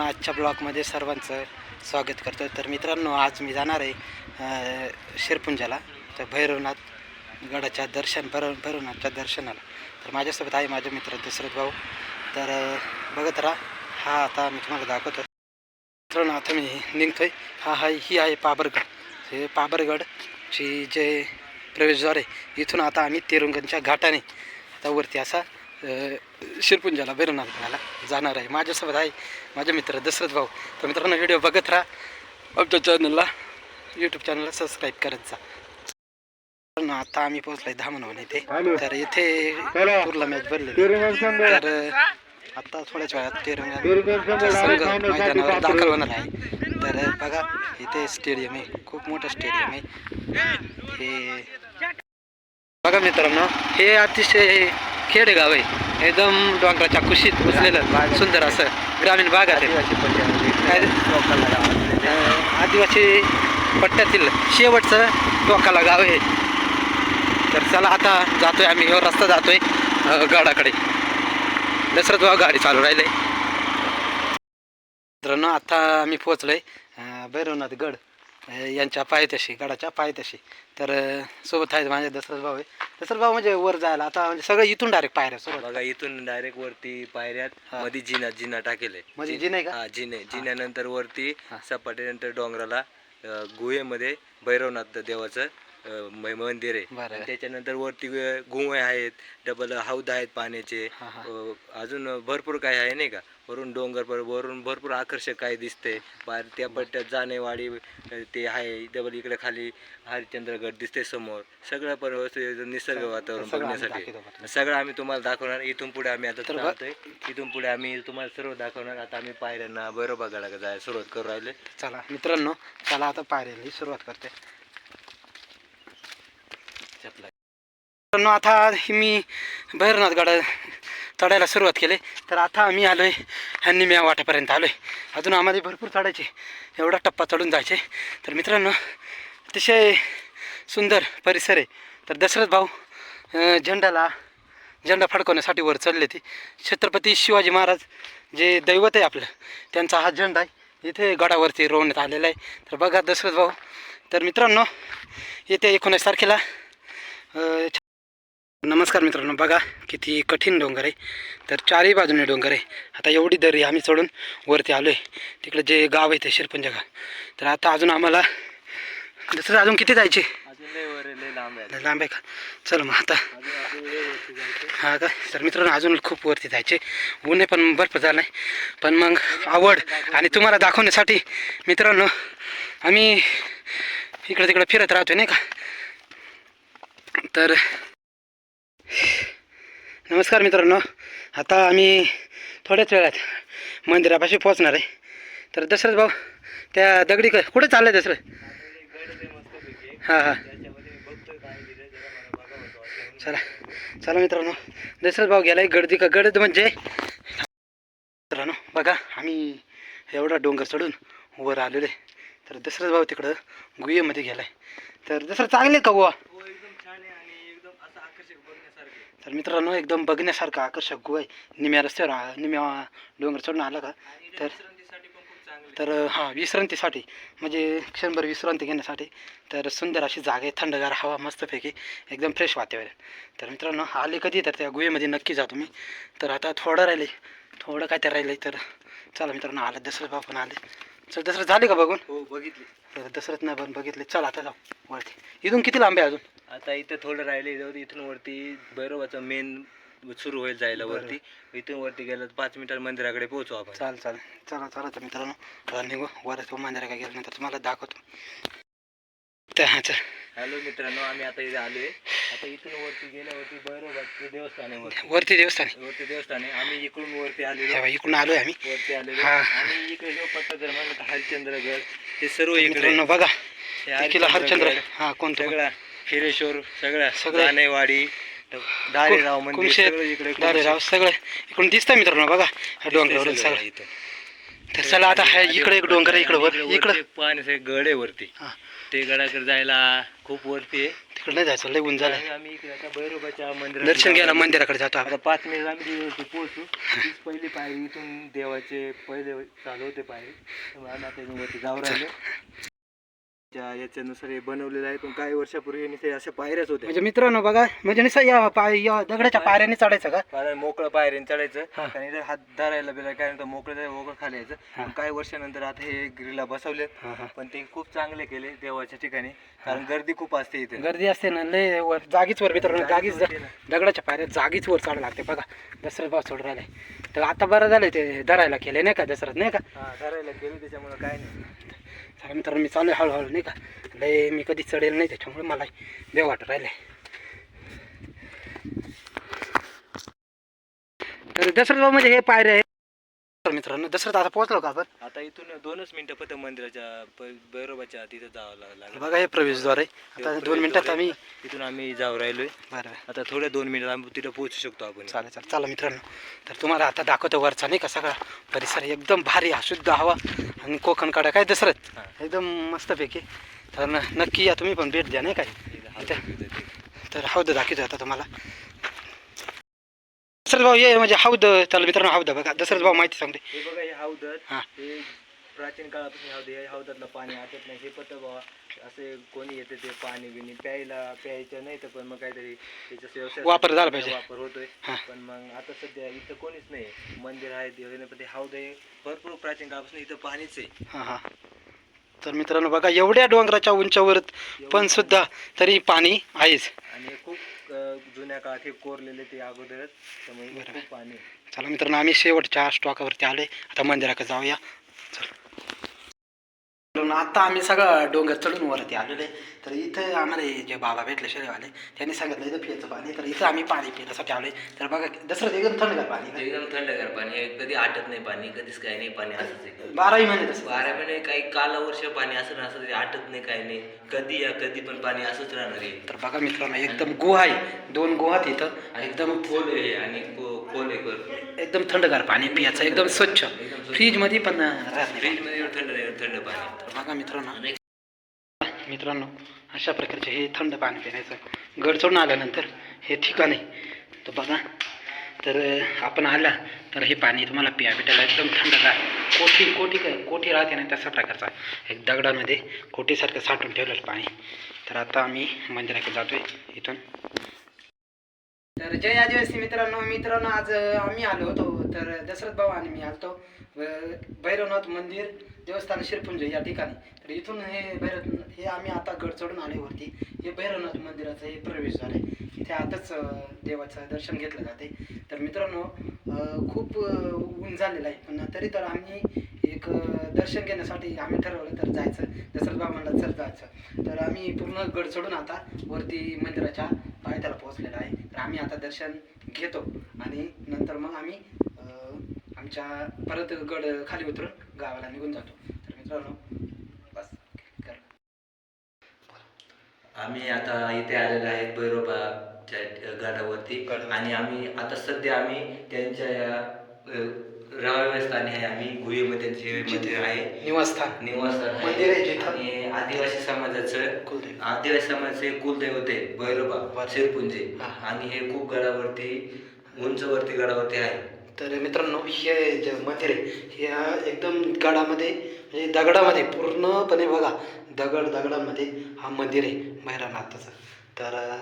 मित्रांनो आजच्या ब्लॉगमध्ये सर्वांचं स्वागत करतो तर मित्रांनो आज मी जाणार आहे शिरपुंजाला तर भैरवनाथ गडाच्या दर्शन भैरव भैरवनाथच्या दर्शनाला. तर माझ्यासोबत आहे माझे मित्र दशरथ भाऊ. तर बघत राहा हा आता मी तुम्हाला दाखवतो. मित्रांनो आता मी निघतोय. हा हा ही आहे पाबरगड. हे पाबरगडची जे प्रवेशद्वार आहे इथून आता आम्ही तिरुंगणच्या घाटाने आता वरती असा शिरपुंजाला भैरवनाथला जाणार आहे. माझ्यासोबत आहे. माझे मित्र दशरथ भाऊ. तर मित्रांनो व्हिडिओ बघत राहा. आमच्या चॅनलला यूट्यूब चॅनलला सबस्क्राईब करत जा. आता आम्ही पोहोचलोय धामणवन इथे. तर इथे पूरला मॅच भरलेली तर आता थोड्याच वेळात तिरुंगा संघ मैदानावर दाखल होणार आहे. तर बघा इथे स्टेडियम आहे. खूप मोठं स्टेडियम आहे. हे बघा मित्रांनो हे अतिशय खेडेगाव आहे. एकदम डोंगराच्या कुशीत बसलेलं सुंदर असं ग्रामीण भागात आहे अं, आदिवासी पट्ट्यातील शेवटचं टोकाला गाव आहे. तर चला आता जातोय आम्ही ह्यो रस्ता जातोय गडाकडे. दसरथ भाऊ गाडी चालू राहिले मित्रांनो आता आम्ही पोचलोय भैरवनाथ गड. यांच्या पायथ्याशी गडाच्या पायथ्याशी. तर सोबत आहेत माझे दसरथ भाऊ आहे. दसरथ भाऊ म्हणजे वर जायला आता म्हणजे सगळं इथून डायरेक्ट पायऱ्या सुरुवात बघा इथून डायरेक्ट वरती पायऱ्यात. मध्ये जिना जिना टाकेले. म्हणजे जी नाही का? हा जिने. जिन्यानंतर वरती. सपाटीनंतर डोंगराला गुहेमध्ये भैरवनाथ देवाचं म- मंदिर आहे. आणि त्याच्यानंतर वरती ग- गुहे आहेत डबल हौद आहेत पाण्याचे. हा, हा. अ, अजून भरपूर काय आहे नाही का? वरून डोंगर पर वरून भरपूर आकर्षक काय दिसते पार त्या पट्ट्यात जाणेवाडी अ, ते आहे. डबल इकडे खाली हरिश्चंद्रगड दिसते समोर. सगळं पण व्यवस्थित निसर्ग वातावरण सगळं आम्ही बघण्यासाठी. दाखवतो बरं. सगळं आम्ही तुम्हाला दाखवणार. इथून पुढे आम्ही आता तर इथून पुढे आम्ही तुम्हाला सर्व दाखवणार. आता आम्ही पायऱ्यांना बरोबर गडाकडे जायला सुरुवात करू राहिले. चला मित्रांनो चला आता पायऱ्यांनी सुरुवात करते. मित्रांनो आता मी भैरवनाथ गड चढायला सुरुवात केली. तर आता आम्ही आलो आहे ह्या निम्या वाटापर्यंत आलो आहे अजून आम्हाला भरपूर चढायचे. एवढा टप्पा चढून जायचे. तर मित्रांनो अतिशय सुंदर परिसर आहे. तर दशरथ भाऊ झेंड्याला झेंडाला झेंडा फडकवण्यासाठी वर चढले ते. छत्रपती शिवाजी महाराज जे दैवत आहे आपलं त्यांचा हा झेंडा आहे. इथे गडावरती रोवण्यात आलेला आहे. तर बघा दशरथ भाऊ. तर मित्रांनो येत्या एकोणीस तारखेला नमस्कार मित्रांनो बघा किती कठीण डोंगर आहे. तर चारही बाजूने डोंगर आहे. आता एवढी दरी आम्ही चढून वरती आलो आहे तिकडे जे गाव आहे ते शिरपंज गाव तर आता अजून आम्हाला दुसरं अजून किती जायचे? लांब आहे. लांब आहे का? चल मग आता. हा का? तर मित्रांनो अजून खूप वरती जायचे. ऊन पण बर्फ झाला नाही पण मग आवड आणि तुम्हाला दाखवण्यासाठी मित्रांनो आम्ही इकडे तिकडे फिरत राहतो नाही का? तर नमस्कार मित्रांनो. आता आम्ही थोड्याच वेळात मंदिरापाशी पोहोचणार आहे. तर दशरथ भाऊ त्या दगडी क कुठे चाललं आहे दशरथ? हां हां. चला चला मित्रांनो. दशरथ भाऊ गेलाय गर्दी का गडद म्हणजे मित्रांनो बघा आम्ही एवढा डोंगर चढून वर आलेलो आहे. तर दशरथ भाऊ तिकडं गुहेमध्ये गेलाय. तर दसरा चांगले का गोवा हो एकदम छान आहे आणि एकदम असं आकर्षक बघण्यासारखं आहे. तर मित्रांनो एकदम बघण्यासारखं आकर्षक गुहा आहे. निम्या रस्त्यावर निम्या डोंगर चढून आला का? तर. तर हां विश्रांतीसाठी म्हणजे क्षणभर विश्रांती घेण्यासाठी तर सुंदर अशी जागा आहे. थंडगार हवा मस्तपैकी एकदम फ्रेश वातावरण. तर मित्रांनो आले कधी? तर त्या गुहेमध्ये नक्की जा तुम्ही. तर आता थोडं राहिले थोडं काय तर राहिले तर चला मित्रांनो आलं. दसरथ पण आले. चल दसरथ झाले का बघून? हो बघितली. तर दसरथ नाही पण बघितले. चल आता जाऊ वरती. इथून किती लांब आहे अजून? आता इथं थोडं राहिले जाऊ. इथून वरती भैरवाचं मेन सुरू होईल जायला. वरती. इथून वरती गेलं तर पाच मिनिटात मंदिराकडे पोहोचू आपण. चाल चाल चला चला तर मित्रांनो निघू. वर तो मंदिरा काय गेल्यानंतर तुम्हाला दाखवतो. हां हॅलो मित्रांनो आम्ही आता इथे आलोय. आता इथून वरती गेल्यावरती भैरवाचं देवस्थान आहे वरती. देवस्थान. वरती देवस्थान आहे. आम्ही इकडून वरती आलेलो. इकडून आलोय आम्ही. वरती आलेलो. आणि इकडे जो पट्टा जर म्हणलं तर हरिश्चंद्रगड हे सर्व इकडे बघा. हे हरिश्चंद्रगड, हा कोणतं सगळा. हिरेश्वर सगळ्या सगळं. जानेवाडी दारेराव मंदिर कुमशेत सगळं इकडे दारेराव सगळं. इकडून दिसतंय मित्रांनो बघा ह्या डोंगरावरून सगळं सगळं. इथं. तर चला आता ह्या इकडे एक डोंगर आहे इकडे वर इकडं. वरती पाणी सगळे गड आहे वरती. हा. ते गडाकडे जायला खूप वरती आहे. तिकडे नाही जायचं लय झालंय. आणि आम्ही इकडे आता भैरोबाच्या मंदिरात दर्शन घ्यायला मंदिराकडे जातो आपण. आता पाच मिनिट आम्ही तिथे पोहोचू. तीच पहिली पायरी इथून देवाचे पहिले चालू होते पायरी. त्यामुळे आम्ही आता इथून वरती जाऊ राहिले. त्या याच्यानुसार हे बनवलेलं आहे. पण काही वर्षापूर्वी यांनी ते अशा पायऱ्याच होत्या. म्हणजे मित्रांनो बघा म्हणजे निसा या पाय या दगडाच्या पायऱ्याने चढायचं का? पायऱ्या मोकळं पायऱ्याने चढायचं. आणि इथं हात धरायला बिला काय नंतर मोकळं जायचं, मोकळं खाली यायचं. पण काही वर्षानंतर आता हे ग्रिला बसवलेत. हा. पण ते खूप चांगले केले देवाच्या ठिकाणी. कारण गर्दी खूप असते इथे. गर्दी असते ना लय वर जागीच वर मित्रांनो जागीच दगडाच्या पायऱ्या जागीच वर चढ लागते बघा. दसरथ भाव सोडून राहिले. तर आता बरं झालं ते धरायला केले नाही का? दसरथ नाही का? धरायला गेले त्याच्यामुळे काय नाही. चला मित्रांनो मी चालू आहे हळूहळू नाही का? लय मी कधी चढेल नाही त्याच्यामुळे मला बेव वाटत राहिले तर दसरा म्हणजे हे पायऱ्या आहे तर मित्रांनो दसरथ आता पोहोचलो का आपण? आता इथून दोनच मिनिटं फक्त मंदिराच्या प- भैरोबाच्या तिथे जावं ला- लागलं. बघा हे प्रवेशद्वार आहे. आता दोन मिनिटात आम्ही इथून आम्ही जाऊ राहिलोय. बरं आता थोड्या दोन मिनिटात आम्ही तिथे पोहोचू शकतो आपण. चालेल चालेल. चला मित्रांनो तर तुम्हाला आता दाखवतो वरचा नाही का सगळा परिसर एकदम भारी हा शुद्ध हवा आणि कोकण काढा. काय दसरथ हा. एकदम मस्तपैकी. तर न- नक्की या तुम्ही पण भेट द्या नाही काय इथं. तर हौद दाखवतो आता तुम्हाला. दसरथ भाऊ ये म्हणजे हौद चला मित्रांनो हौद बघा दसरथ भाऊ माहिती सांगते. हे बघा हे हौदत हा. हे प्राचीन काळापासून हौद. या हौदातलं पाणी आटत नाही हे पत्र बाबा असे कोणी येते ते पाणी बिणी प्यायला प्यायचं नाही तर पण मग काहीतरी त्याच्या व्यवसाय वापर झाला पाहिजे. वापर होतोय. हा. पण मग आता सध्या इथं कोणीच नाही मंदिर आहे देव पण ते हौद आहे. भरपूर प्राचीन काळापासून इथं पाणीच आहे. हां हां. तर मित्रांनो बघा एवढ्या डोंगराच्या उंचावर पण सुद्धा तरी पाणी आहेच. आणि हे खूप जुन्या काळात हे कोरलेले ते अगोदरच त्यामुळे. खूप पाणी आहे. चला मित्रांनो आम्ही शेवटच्या स्टॉकावरती आलोय आता मंदिराकडे जाऊया चल आता आम्ही सगळं डोंगर चढून वरती आलेलो आहे. तर इथं आम्हाला हे जे बाबा भेटले शेळेवाले त्यांनी सांगितलं इथं पियाचं पाणी तर इथं आम्ही पाणी पिण्यासाठी आलोय. तर बघा दसऱ्यात एकदम थंड पाणी. एकदम थंडगार पाणी आहे. कधी आटत नाही पाणी कधीच काही नाही पाणी असंच आहे. बाराही महिने तसं. बारा महिने काही काला वर्ष पाणी असं ना असं ते आटत नाही काही नाही. कधी या कधी पण पाणी असंच राहणार आहे. तर बघा मित्रांनो एकदम गुहा आहे. दोन गुहात इथं आणि एकदम खोल आहे आणि कर एकदम थंडगार पाणी पियाचं एकदम स्वच्छ. फ्रीजमध्ये पण राहत नाही. थंड थंड पाणी. तर बघा मित्रांनो. मित्रांनो अशा प्रकारचे हे थंड पाणी पिण्याचं गड चढून आल्यानंतर हे ठिकाण आहे. तर बघा. तर आपण आला तर हे पाणी तुम्हाला पिया भेटायला एकदम थंडगार कोठी कोठी काय कोठी राहते ना तशा प्रकारचा. एक दगडामध्ये कोठीसारखं साठवून ठेवलेलं पाणी. तर आता आम्ही मंदिराकडे जातोय इथून. तर जय आदिवासी मित्रांनो मित्रांनो आज आम्ही आलो होतो तर दशरथ भाऊ आणि मी आलतो भैरवनाथ मंदिर देवस्थान शिरपुंज या ठिकाणी. तर इथून हे भैरव हे आम्ही आता गड चढून आले वरती. हे भैरवनाथ मंदिराचं हे प्रवेश आहे. इथे आताच देवाचं दर्शन घेतलं जाते. तर मित्रांनो खूप ऊन झालेलं आहे. पण तरी तर आम्ही एक दर्शन घेण्यासाठी आम्ही ठरवलं तर जायचं. दसरथ भाऊ चल जायचं. तर आम्ही पूर्ण गड चढून आता वरती मंदिराच्या पायथ्याला पोहोचलेलो आहे. तर आम्ही आता दर्शन घेतो आणि नंतर मग आम्ही अं, आमच्या परत गड खाली उतरून गावाला निघून जातो. तर मित्रांनो बस आम्ही आता इथे आलेलो आहे भैरोबाच्या गडावरती गडावर. आणि आम्ही आता सध्या आम्ही त्यांच्या या राहाव्या स्थानी आहे. आम्ही गुहेमध्ये हे मंदिर आहे. निवासस्थान. निवासस्थान मंदिर आहे जिथं. आणि आदिवासी समाजाचं कुलदेव आदिवासी समाजाचे कुलदैवत आहे. भैरोबा बरं. शिरपुंजे. हा. आणि हे खूप गडावरती उंचवरती गडावरती आहे. तर मित्रांनो हे जे मंदिर आहे हे एकदम गडामध्ये म्हणजे दगडामध्ये पूर्णपणे बघा दगड दगडामध्ये हा मंदिर आहे भैरवनाथाचं. तर अं,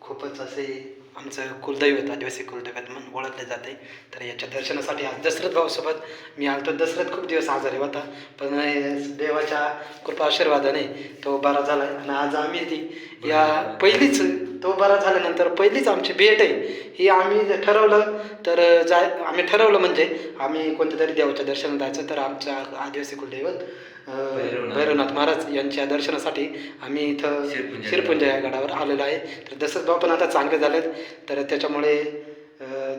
खूपच असे आमचं कुलदैवत आदिवासी कुलदैवत म्हणून ओळखले जाते. तर याच्या दर्शनासाठी आज दशरथ भाऊसोबत मी आलतो. दशरथ खूप दिवस आजारी होता पण देवाच्या कृपा आशीर्वादाने तो बरा झाला आणि आज आम्ही ती या पहिलीच तो बरा झाल्यानंतर पहिलीच आमची भेट आहे. ही आम्ही ठरवलं तर जाय आम्ही ठरवलं म्हणजे आम्ही कोणत्या तरी देवाच्या दर्शनात जायचं. तर आमच्या आदिवासी कुलदैवत भैरवनाथ. महाराज यांच्या दर्शनासाठी आम्ही इथं शिरपुंजा. या गडावर आलेलो आहे तर दसरथ भाऊ पण आता चांगले झालेत तर त्याच्यामुळे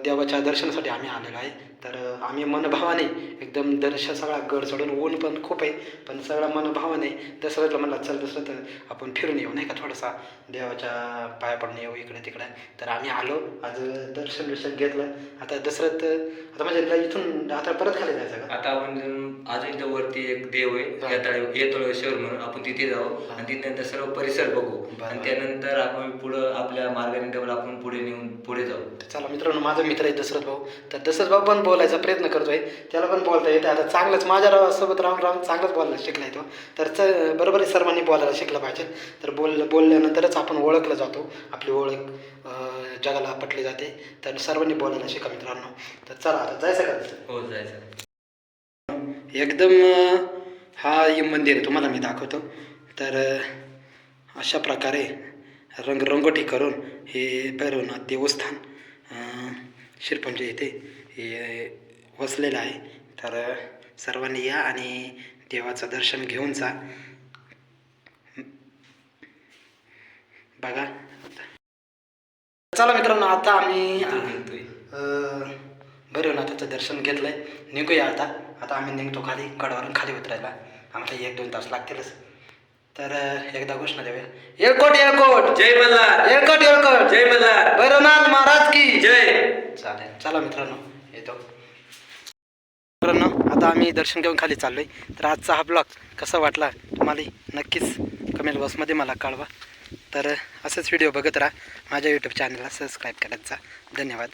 देवाच्या दर्शनासाठी आम्ही आलेलो आहे तर आम्ही मनभावाने एकदम दर्शन सगळा गड सोडून ऊन पण खूप आहे पण सगळा मनभावाने दसऱ्याला म्हणला चल दसरं तर आपण फिरून येऊ नाही का थोडासा? देवाच्या पाया पडून येऊ इकडे तिकडे. तर आम्ही आलो आज दर्शन बिर्शन घेतलं. आता दसऱ्यात आता म्हणजे इथून आता परत खाली जायचं का? आता आपण अजून इथं वरती एक देव आहे यात्रा येतोळेश्वर म्हणून आपण तिथे जाऊ. आणि तिथनंतर सर्व परिसर बघू. आणि त्यानंतर आपण पुढं आपल्या मार्गाने डबल आपण पुढे नेऊन पुढे जाऊ. तर चला मित्रांनो माझा मित्र आहे दशरथ भाऊ. तर दशरथ भाऊ पण बोलायचा प्रयत्न करतोय. त्याला पण बोलता येते. आता चांगलंच माझ्या राव- सोबत राहून राहून चांगलंच बोलायला शिकलाय तो. तर च बरोबर आहे सर्वांनी बोलायला शिकलं पाहिजे. तर बोल बोलल्यानंतरच आपण ओळखलं जातो. आपली ओळख जगाला पटली जाते. तर सर्वांनी बोलायला शिका मित्रांनो. तर चला आता जायचं का हो जायचं एकदम हा मंदिर आहे तुम्हाला मी दाखवतो. तर अशा प्रकारे रंगरंगोटी करून हे भैरवनाथ देवस्थान शिरपंजे येथे हे वसलेलं आहे. तर सर्वांनी या आणि देवाचं दर्शन घेऊन जा. बघा. चला मित्रांनो आता आम्ही भैरवनाथाचं दर्शन घेतलंय. निघूया आता. आता आम्ही निघतो खाली गडावरून खाली उतरायला. आम्हाला एक दोन तास लागतीलच. तर एकदा घोषणा देऊया. येळकोट येळकोट! जय मल्हार! येळकोट येळकोट! जय मल्हार! भैरवनाथ महाराज की! जय! चालेल. चला मित्रांनो. येतो. मित्रांनो आता आम्ही दर्शन घेऊन खाली चाललोय. तर आजचा हा ब्लॉग कसा वाटला तुम्हाला नक्कीच कमेंट बॉक्समध्ये मला कळवा. तर असेच व्हिडिओ बघत राहा. माझ्या यूट्यूब चॅनलला सबस्क्राईब करायचा धन्यवाद.